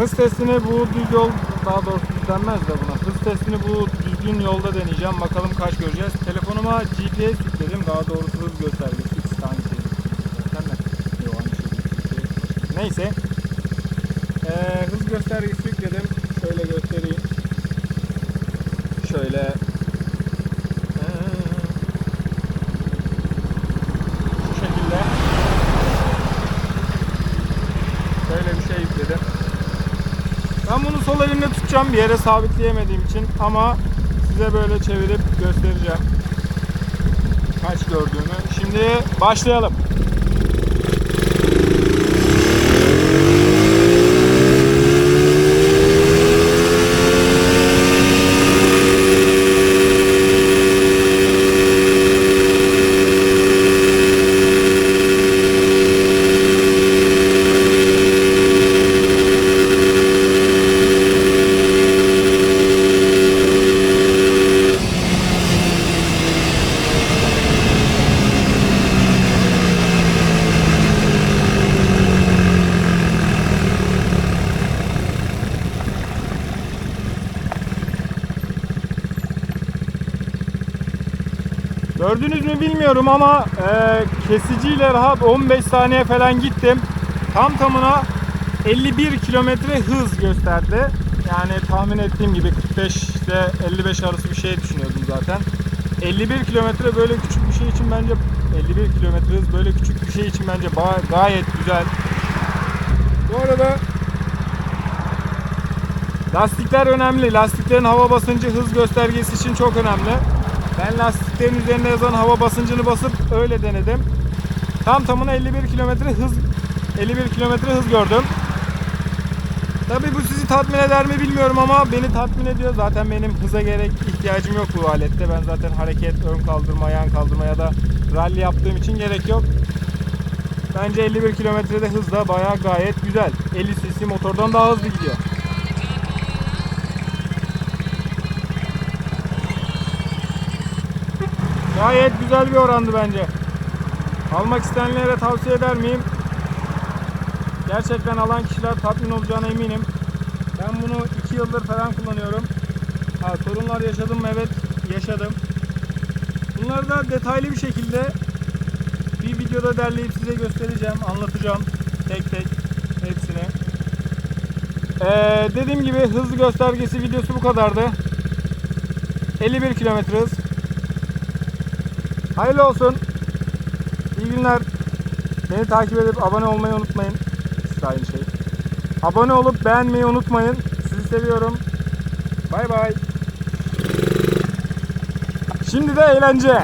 Hız testini bu düz yol, daha doğrusu denmez de buna. Hız testini bu düzgün yolda deneyeceğim. Bakalım kaç göreceğiz. Telefonuma GPS yükledim. Daha doğrusu hız göstergesi. İkisi şey. Şey. Neyse. Ee, hız göstergesi yükledim. Şöyle göstereyim. Şöyle. Ee, Şu şekilde. Böyle bir şey yükledim. Ben bunu sol elimle tutacağım bir yere sabitleyemediğim için ama size böyle çevirip göstereceğim. Kaç gördüğümü. Şimdi başlayalım. Gördünüz mü bilmiyorum ama e, kesiciyle rahat 15 saniye falan gittim. Tam tamına 51 kilometre hız gösterdi. Yani tahmin ettiğim gibi 45 ile 55 arası bir şey düşünüyordum zaten. 51 kilometre böyle küçük bir şey için bence 51 kilometre hız böyle küçük bir şey için bence gayet güzel. Bu arada lastikler önemli. Lastiklerin hava basıncı hız göstergesi için çok önemli. Ben lastiklerin üzerinde yazan hava basıncını basıp öyle denedim. Tam tamına 51 kilometre hız 51 kilometre hız gördüm. Tabii bu sizi tatmin eder mi bilmiyorum ama beni tatmin ediyor. Zaten benim hıza gerek ihtiyacım yok bu alette. Ben zaten hareket, ön kaldırma, ayağın kaldırma ya da rally yaptığım için gerek yok. Bence 51 kilometrede hız da bayağı gayet güzel. 50 cc motordan daha hızlı gidiyor. Gayet güzel bir orandı bence. Almak isteyenlere tavsiye eder miyim? Gerçekten alan kişiler tatmin olacağına eminim. Ben bunu 2 yıldır falan kullanıyorum. Ha, sorunlar yaşadım? Evet yaşadım. Bunları da detaylı bir şekilde bir videoda derleyip size göstereceğim, anlatacağım tek tek hepsini. Ee, dediğim gibi hız göstergesi videosu bu kadardı. 51 kilometre hız. Hayırlı olsun. İyi günler. Beni takip edip abone olmayı unutmayın. Siz aynı şey. Abone olup beğenmeyi unutmayın. Sizi seviyorum. Bay bay. Şimdi de eğlence.